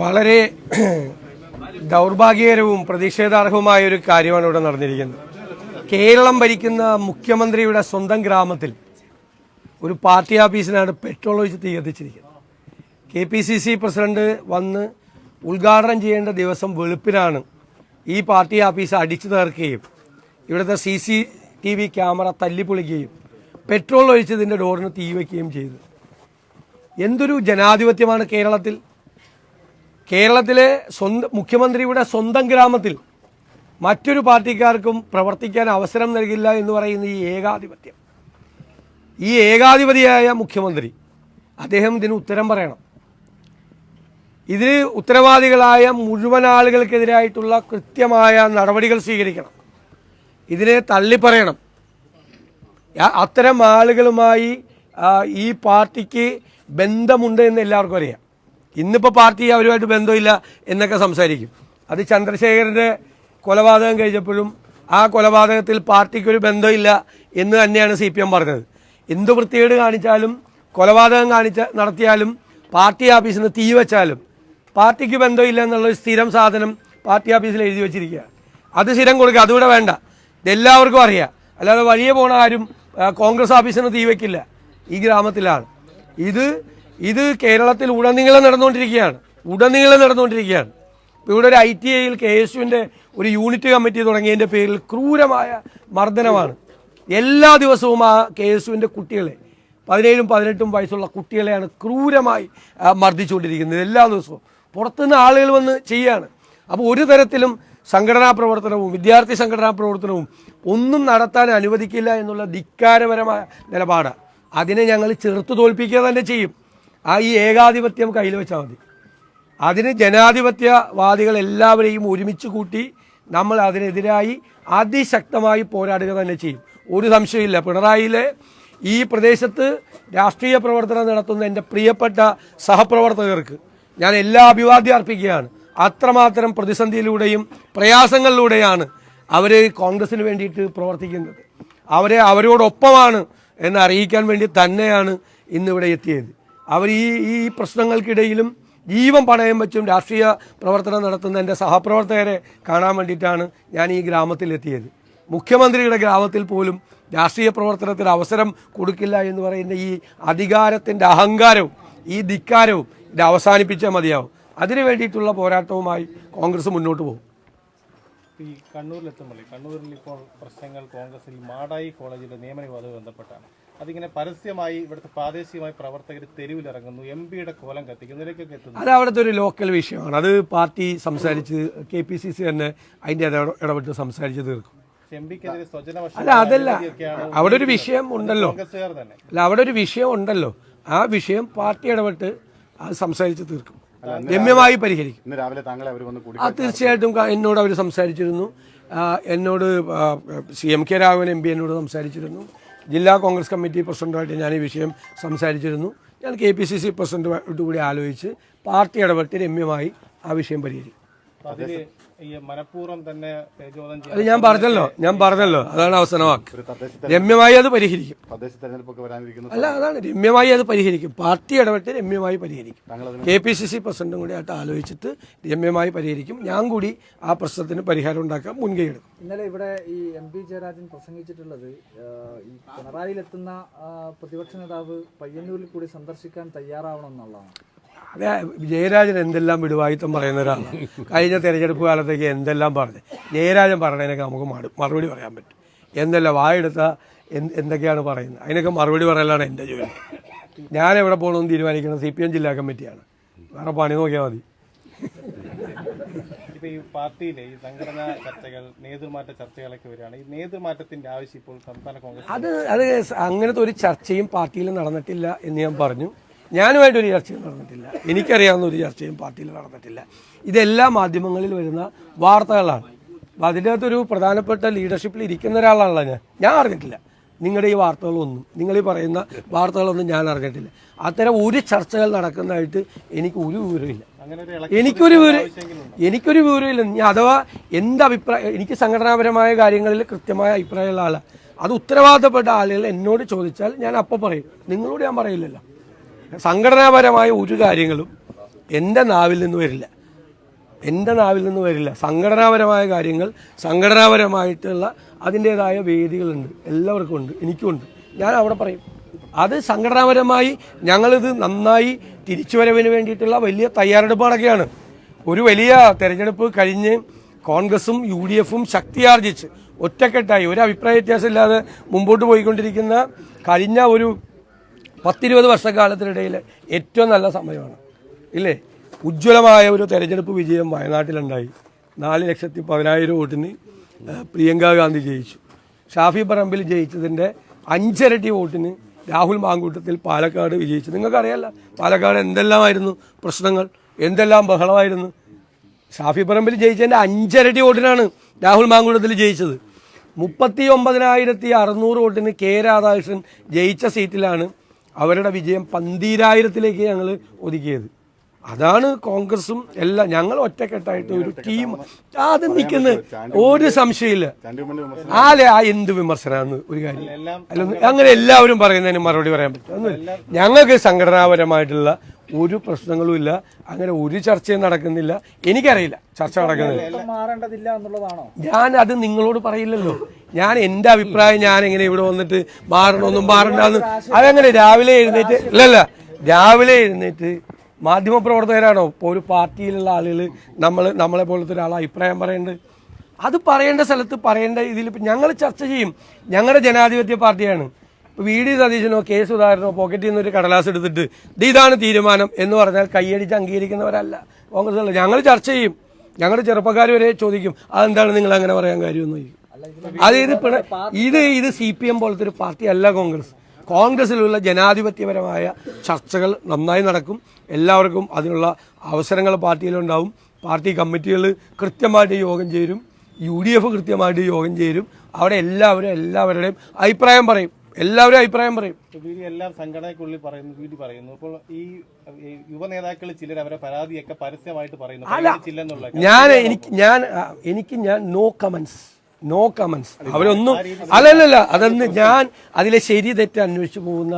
വളരെ ദൗർഭാഗ്യകരവും പ്രതിഷേധാർഹവുമായ ഒരു കാര്യമാണ് ഇവിടെ നടന്നിരിക്കുന്നത്. കേരളം ഭരിക്കുന്ന മുഖ്യമന്ത്രിയുടെ സ്വന്തം ഗ്രാമത്തിൽ ഒരു പാർട്ടി ഓഫീസിനാണ് പെട്രോൾ ഒഴിച്ച് തീ കത്തിച്ചിരിക്കുന്നത്. K P C C president വന്ന് ഉദ്ഘാടനം ചെയ്യേണ്ട ദിവസം വെളുപ്പിനാണ് ഈ പാർട്ടി ഓഫീസ് അടിച്ചു തകർക്കുകയും ഇവിടുത്തെ C C T V camera തല്ലിപ്പൊളിക്കുകയും petrol ഒഴിച്ചതിന്റെ ഡോറിന് തീ വയ്ക്കുകയും ചെയ്തു. എന്തൊരു ജനാധിപത്യമാണ് കേരളത്തിൽ. കേരളത്തിലെ സ്വന്തം മുഖ്യമന്ത്രിയുടെ സ്വന്തം ഗ്രാമത്തിൽ മറ്റൊരു പാർട്ടിക്കാർക്കും പ്രവർത്തിക്കാൻ അവസരം നൽകില്ല എന്ന് പറയുന്ന ഈ ഏകാധിപത്യം. ഈ ഏകാധിപതിയായ മുഖ്യമന്ത്രി അദ്ദേഹം ഇതിന് ഉത്തരം പറയണം. ഇതിന് ഉത്തരവാദികളായ മുഴുവൻ ആളുകൾക്കെതിരായിട്ടുള്ള കൃത്യമായ നടപടികൾ സ്വീകരിക്കണം. ഇതിനെ തള്ളിപ്പറയണം. അത്തരം ആളുകളുമായി ഈ പാർട്ടിക്ക് ബന്ധമുണ്ട് എന്ന് എല്ലാവർക്കും അറിയാം. ഇന്നിപ്പോൾ പാർട്ടി അവരുമായിട്ട് ബന്ധമില്ല എന്നൊക്കെ സംസാരിക്കും. അത് ചന്ദ്രശേഖരന്റെ കൊലപാതകം കഴിഞ്ഞപ്പോഴും ആ കൊലപാതകത്തിൽ പാർട്ടിക്കൊരു ബന്ധമില്ല എന്ന് തന്നെയാണ് സി പി എം പറഞ്ഞത്. എന്ത് വൃത്തികേട് കാണിച്ചാലും കൊലപാതകം കാണിച്ച നടത്തിയാലും പാർട്ടി ഓഫീസിൽ നിന്ന് തീ വെച്ചാലും പാർട്ടിക്ക് ബന്ധമില്ല എന്നുള്ളൊരു സ്ഥിരം സാധനം പാർട്ടി ഓഫീസിൽ എഴുതി വെച്ചിരിക്കുക. അത് സ്ഥിരം കൊടുക്കുക. അതുകൂടെ വേണ്ട. ഇതെല്ലാവർക്കും അറിയാം. അല്ലാതെ വഴിയെ പോണ ആരും കോൺഗ്രസ് ഓഫീസിന് തീവയ്ക്കില്ല ഈ ഗ്രാമത്തിലാണ്. ഇത് ഇത് കേരളത്തിൽ ഉടനീളം നടന്നുകൊണ്ടിരിക്കുകയാണ്. ഉടനീളം നടന്നുകൊണ്ടിരിക്കുകയാണ്. ഇവിടെ ഒരു ഐ ടി ഐയിൽ കെ എസ് യുവിന്റെ ഒരു യൂണിറ്റ് കമ്മിറ്റി തുടങ്ങിയതിന്റെ പേരിൽ ക്രൂരമായ മർദ്ദനമാണ്. എല്ലാ ദിവസവും ആ കെ എസ് യുവിന്റെ കുട്ടികളെ പതിനേഴും പതിനെട്ടും വയസ്സുള്ള കുട്ടികളെയാണ് ക്രൂരമായി മർദ്ദിച്ചുകൊണ്ടിരിക്കുന്നത് എല്ലാ ദിവസവും. പുറത്തുനിന്ന് ആളുകൾ വന്ന് ചെയ്യാണ്. അപ്പോൾ ഒരു തരത്തിലും സംഘടനാ പ്രവർത്തനവും വിദ്യാർത്ഥി സംഘടനാ പ്രവർത്തനവും ഒന്നും നടത്താൻ അനുവദിക്കില്ല എന്നുള്ള ധിക്കാരപരമായ നിലപാട്. അതിനെ ഞങ്ങൾ ചെറുത്തു തോൽപ്പിക്കുക തന്നെ ചെയ്യും. ആ ഈ ഏകാധിപത്യം കയ്യിൽ വെച്ചാൽ മതി. അതിന് ജനാധിപത്യവാദികൾ എല്ലാവരെയും ഒരുമിച്ച് കൂട്ടി നമ്മൾ അതിനെതിരായി അതിശക്തമായി പോരാടുക തന്നെ ചെയ്യും. ഒരു സംശയമില്ല പിണറായിയിലെ ഈ പ്രദേശത്ത് രാഷ്ട്രീയ പ്രവർത്തനം നടത്തുന്ന എന്റെ പ്രിയപ്പെട്ട സഹപ്രവർത്തകർക്ക് ഞാൻ എല്ലാ അഭിവാദ്യം അർപ്പിക്കുകയാണ്. അത്രമാത്രം പ്രതിസന്ധിയിലൂടെയും പ്രയാസങ്ങളിലൂടെയാണ് അവർ കോൺഗ്രസിന് വേണ്ടിയിട്ട് പ്രവർത്തിക്കുന്നത്. അവരെ അവരോടൊപ്പമാണ് എന്ന് അറിയിക്കാൻ വേണ്ടി തന്നെയാണ് ഇന്നിവിടെ എത്തിയത്. അവർ ഈ ഈ പ്രശ്നങ്ങൾക്കിടയിലും ജീവൻ പണയം വെച്ചും രാഷ്ട്രീയ പ്രവർത്തനം നടത്തുന്ന എന്റെ സഹപ്രവർത്തകരെ കാണാൻ വേണ്ടിയിട്ടാണ് ഞാൻ ഈ ഗ്രാമത്തിലെത്തിയത് മുഖ്യമന്ത്രിയുടെ ഗ്രാമത്തിൽ പോലും രാഷ്ട്രീയ പ്രവർത്തനത്തിന് അവസരം കൊടുക്കില്ല എന്ന് പറയുന്ന ഈ അധികാരത്തിന്റെ അഹങ്കാരവും ഈ ധിക്കാരവും ഇത് അവസാനിപ്പിച്ചാൽ മതിയാവും. അതിനു വേണ്ടിയിട്ടുള്ള പോരാട്ടവുമായി കോൺഗ്രസ് മുന്നോട്ട് പോകും. ഈ കണ്ണൂരിലെത്തുമ്പോൾ കണ്ണൂരിൽ ഇപ്പോൾ പ്രശ്നങ്ങൾ കോൺഗ്രസിൽ മാടായി കോളേജിലെ നിയമന വിവാദവുമായി ബന്ധപ്പെട്ടാണ്. അതിങ്ങനെ പരസ്യമായി ഇവിടുത്തെ പ്രാദേശികമായി പ്രവർത്തകർ തെരുവിലിറങ്ങുന്നു എം പിയുടെ കോലം കത്തിക്കുന്നു ഇതിലേക്കൊക്കെ എത്തുന്നു. അത് അവിടുത്തെ ഒരു ലോക്കൽ വിഷയമാണ്. അത് പാർട്ടി സംസാരിച്ച് കെ പി സി സി തന്നെ അതിന്റെ ഇട- ഇടപെട്ട് സംസാരിച്ച് തീർക്കും. അല്ല അതല്ല. അവിടെ ഒരു വിഷയം ഉണ്ടല്ലോ. അല്ല അവിടെ ഒരു വിഷയം ഉണ്ടല്ലോ. ആ വിഷയം പാർട്ടി ഇടപെട്ട് അത് സംസാരിച്ച് തീർക്കും. രമ്യമായി പരിഹരിക്കും. ഇന്ന് രാവിലെ താങ്കളെ അവർ വന്ന് കൂടി ആ തീർച്ചയായിട്ടും എന്നോട് അവർ സംസാരിച്ചിരുന്നു. എന്നോട് C M K Raghavan M P എന്നോട് സംസാരിച്ചിരുന്നു. ജില്ലാ കോൺഗ്രസ് കമ്മിറ്റി പ്രസിഡന്റുമായിട്ട് ഞാൻ ഈ വിഷയം സംസാരിച്ചിരുന്നു. ഞാൻ കെ പി സി സി പ്രസിഡന്റുമായിട്ട് കൂടി ആലോചിച്ച് പാർട്ടി ഇടപെട്ട് രമ്യമായി ആ വിഷയം പരിഹരിക്കും. അത് ഞാൻ പറഞ്ഞല്ലോ ഞാൻ പറഞ്ഞല്ലോ. അതാണ് അവസാന വാക്ക്. രമ്യമായി അത് പരിഹരിക്കും. അല്ല അതാണ്. രമ്യമായി അത് പരിഹരിക്കും. പാർട്ടി ഇടപെട്ട് രമ്യമായി പരിഹരിക്കും. കെ പി സി സി പ്രസിഡന്റും കൂടി ആയിട്ട് ആലോചിച്ചിട്ട് രമ്യമായി പരിഹരിക്കും. ഞാൻ കൂടി ആ പ്രശ്നത്തിന് പരിഹാരം ഉണ്ടാക്കാൻ മുൻകൈ എടുക്കും. ഇന്നലെ ഇവിടെ ഈ എം പി ജയരാജൻ പ്രസംഗിച്ചിട്ടുള്ളത് ഈ പിണറായിലെത്തുന്ന പ്രതിപക്ഷ നേതാവ് പയ്യന്നൂരിൽ കൂടി സന്ദർശിക്കാൻ തയ്യാറാവണം എന്നുള്ളതാണ്. അതെ ജയരാജൻ എന്തെല്ലാം വിടുവായിത്തം പറയുന്ന ഒരാളാണ് കഴിഞ്ഞ തെരഞ്ഞെടുപ്പ് കാലത്തേക്ക് എന്തെല്ലാം പറഞ്ഞു. ജയരാജൻ പറഞ്ഞതിനൊക്കെ നമുക്ക് മറു- മറുപടി പറയാൻ പറ്റും. എന്തെല്ലാം വായെടുത്ത എന്ത് എന്തൊക്കെയാണ് പറയുന്നത്. അതിനൊക്കെ മറുപടി പറയലാണ് എന്റെ ജോലി. ഞാൻ എവിടെ പോകണമെന്ന് തീരുമാനിക്കുന്നത് സി പി എം ജില്ലാ കമ്മിറ്റിയാണ്. വേറെ പണി നോക്കിയാൽ മതി. ഈ പാർട്ടിയിലെ ഈ സംഘടനാ ചർച്ചകൾ നേതൃമാറ്റ ചർച്ചകളൊക്കെ വരികയാണ്. ഈ നേതൃമാറ്റത്തിന്റെ ആവശ്യം ഇപ്പോൾ സംസ്ഥാന കോൺഗ്രസ് അത് അത് അങ്ങനത്തെ ഒരു ചർച്ചയും പാർട്ടിയിൽ നടന്നിട്ടില്ല എന്ന് ഞാൻ പറഞ്ഞു. ഞാനുമായിട്ട് ഒരു ചർച്ചയും നടന്നിട്ടില്ല. എനിക്കറിയാവുന്ന ഒരു ചർച്ചയും പാർട്ടിയിൽ നടന്നിട്ടില്ല. ഇതെല്ലാ മാധ്യമങ്ങളിൽ വരുന്ന വാർത്തകളാണ്. അപ്പോൾ അതിന്റെ അകത്തൊരു പ്രധാനപ്പെട്ട ലീഡർഷിപ്പിൽ ഇരിക്കുന്ന ഒരാളാണല്ലോ ഞാൻ. ഞാൻ അറിഞ്ഞിട്ടില്ല. നിങ്ങളുടെ ഈ വാർത്തകളൊന്നും നിങ്ങൾ ഈ പറയുന്ന വാർത്തകളൊന്നും ഞാൻ അറിഞ്ഞിട്ടില്ല. അത്തരം ഒരു ചർച്ചകൾ നടക്കുന്നതായിട്ട് എനിക്ക് ഒരു വിവരമില്ല എനിക്കൊരു വിവരം എനിക്കൊരു വിവരമില്ല ഞാൻ അഥവാ എന്ത് അഭിപ്രായം എനിക്ക് സംഘടനാപരമായ കാര്യങ്ങളിൽ കൃത്യമായ അഭിപ്രായമുള്ള ആളാണ് അത് ഉത്തരവാദിത്തപ്പെട്ട ആളുകൾ എന്നോട് ചോദിച്ചാൽ ഞാൻ അപ്പോൾ പറയും. നിങ്ങളോട് ഞാൻ പറയില്ലല്ലോ. സംഘടനാപരമായ ഒരു കാര്യങ്ങളും എന്റെ നാവിൽ നിന്ന് വരില്ല. എന്റെ നാവിൽ നിന്ന് വരില്ല. സംഘടനാപരമായ കാര്യങ്ങൾ സംഘടനാപരമായിട്ടുള്ള അതിന്റേതായ വേദികളുണ്ട്. എല്ലാവർക്കും ഉണ്ട്. എനിക്കുമുണ്ട് ഞാൻ അവിടെ പറയും. അത് സംഘടനാപരമായി ഞങ്ങളിത് നന്നായി തിരിച്ചുവരവിന് വേണ്ടിയിട്ടുള്ള വലിയ തയ്യാറെടുപ്പുകളൊക്കെയാണ് ഒരു വലിയ തെരഞ്ഞെടുപ്പ് കഴിഞ്ഞ് കോൺഗ്രസും യു ഡി എഫും ശക്തിയാർജിച്ച് ഒറ്റക്കെട്ടായി ഒരു അഭിപ്രായ വ്യത്യാസമില്ലാതെ മുമ്പോട്ട് പോയിക്കൊണ്ടിരിക്കുന്ന കഴിഞ്ഞ ഒരു പത്തിരുപത് വർഷക്കാലത്തിനിടയിൽ ഏറ്റവും നല്ല സമയമാണ്. ഇല്ലേ? ഉജ്ജ്വലമായ ഒരു തെരഞ്ഞെടുപ്പ് വിജയം വയനാട്ടിലുണ്ടായി. നാല് ലക്ഷത്തി പതിനായിരം വോട്ടിന് പ്രിയങ്ക ഗാന്ധി ജയിച്ചു. ഷാഫി പറമ്പിൽ ജയിച്ചതിന്റെ അഞ്ചരട്ടി വോട്ടിന് രാഹുൽ മാങ്കൂട്ടത്തിൽ പാലക്കാട് വിജയിച്ചു. നിങ്ങൾക്കറിയാല്ല പാലക്കാട് എന്തെല്ലാമായിരുന്നു പ്രശ്നങ്ങൾ എന്തെല്ലാം ബഹളമായിരുന്നു. ഷാഫി പറമ്പിൽ ജയിച്ചതിന്റെ അഞ്ചരട്ടി വോട്ടിനാണ് രാഹുൽ മാങ്കൂട്ടത്തിൽ ജയിച്ചത്. മുപ്പത്തി ഒമ്പതിനായിരത്തി അറുന്നൂറ് വോട്ടിന് കെ രാധാകൃഷ്ണൻ ജയിച്ച സീറ്റിലാണ് അവരുടെ വിജയം പന്തീരായിരത്തിലേക്ക് ഞങ്ങൾ ഒതുക്കിയത്. അതാണ് കോൺഗ്രസും എല്ലാം ഞങ്ങൾ ഒറ്റക്കെട്ടായിട്ട് ഒരു ടീം അത് നിൽക്കുന്ന ഒരു സംശയമില്ല ആലെ ആ എന്ത് വിമർശനമാണ് ഒരു കാര്യം. അങ്ങനെ എല്ലാവരും പറയുന്നതിന് മറുപടി പറയാൻ പറ്റും ഞങ്ങൾക്ക് സംഘടനാപരമായിട്ടുള്ള ഒരു പ്രശ്നങ്ങളുമില്ല അങ്ങനെ ഒരു ചർച്ചയും നടക്കുന്നില്ല. എനിക്കറിയില്ല ചർച്ച നടക്കുന്നില്ല. ഞാൻ അത് നിങ്ങളോട് പറയില്ലല്ലോ. ഞാൻ എന്റെ അഭിപ്രായം ഞാൻ എങ്ങനെ ഇവിടെ വന്നിട്ട് മാറണമെന്നും മാറണ്ടെന്ന് അതങ്ങനെ രാവിലെ എഴുന്നേറ്റ് ഇല്ലല്ല രാവിലെ എഴുന്നേറ്റ് മാധ്യമപ്രവർത്തകരാണോ? ഇപ്പോൾ ഒരു പാർട്ടിയിലുള്ള ആളുകൾ നമ്മൾ നമ്മളെ പോലത്തെ ഒരാൾ അഭിപ്രായം പറയേണ്ടത്. അത് പറയേണ്ട സ്ഥലത്ത് പറയേണ്ട ഇതിൽ ഞങ്ങൾ ചർച്ച ചെയ്യും. ഞങ്ങളുടെ ജനാധിപത്യ പാർട്ടിയാണ്. വി ഡി സതീശനോ കെ സുധാകരനോ പോക്കറ്റിൽ നിന്ന് ഒരു കടലാസ് എടുത്തിട്ട് "ദേ ഇതാണ് തീരുമാനം എന്ന് പറഞ്ഞാൽ കൈയടിച്ച് അംഗീകരിക്കുന്നവരല്ല. കോൺഗ്രസ് ഞങ്ങൾ ചർച്ച ചെയ്യും. ഞങ്ങളുടെ ചെറുപ്പക്കാർ വരെ ചോദിക്കും അതെന്താണ് നിങ്ങൾ അങ്ങനെ പറയാൻ കാര്യമെന്ന്? ചോദിക്കും. അത് ഇത് ഇത് ഇത് സി പി എം പോലത്തെ ഒരു പാർട്ടി അല്ല കോൺഗ്രസ്. കോൺഗ്രസിലുള്ള ജനാധിപത്യപരമായ ചർച്ചകൾ നന്നായി നടക്കും. എല്ലാവർക്കും അതിനുള്ള അവസരങ്ങൾ പാർട്ടിയിലുണ്ടാവും. പാർട്ടി കമ്മിറ്റികൾ കൃത്യമായിട്ട് യോഗം ചേരും. യു ഡി എഫ് കൃത്യമായിട്ട് യോഗം ചേരും. അവിടെ എല്ലാവരും എല്ലാവരുടെയും അഭിപ്രായം പറയും. എല്ലാവരും അഭിപ്രായം പറയും. എല്ലാം സംഘടനയ്ക്കുള്ളിൽ പറയുന്നു വീതി പറയുന്നു. അപ്പോൾ ഈ യുവ നേതാക്കൾ ചിലർ അവരെ പരാതിയൊക്കെ പരസ്യമായിട്ട് പറയുന്നു. ഞാൻ എനിക്ക് ഞാൻ എനിക്ക് ഞാൻ നോ കമന്റ്സ് നോ കമന്റ്സ് അവരൊന്നും അല്ലല്ലല്ല അതൊന്ന് ഞാൻ അതിലെ ശരി തെറ്റ് അന്വേഷിച്ചു പോകുന്ന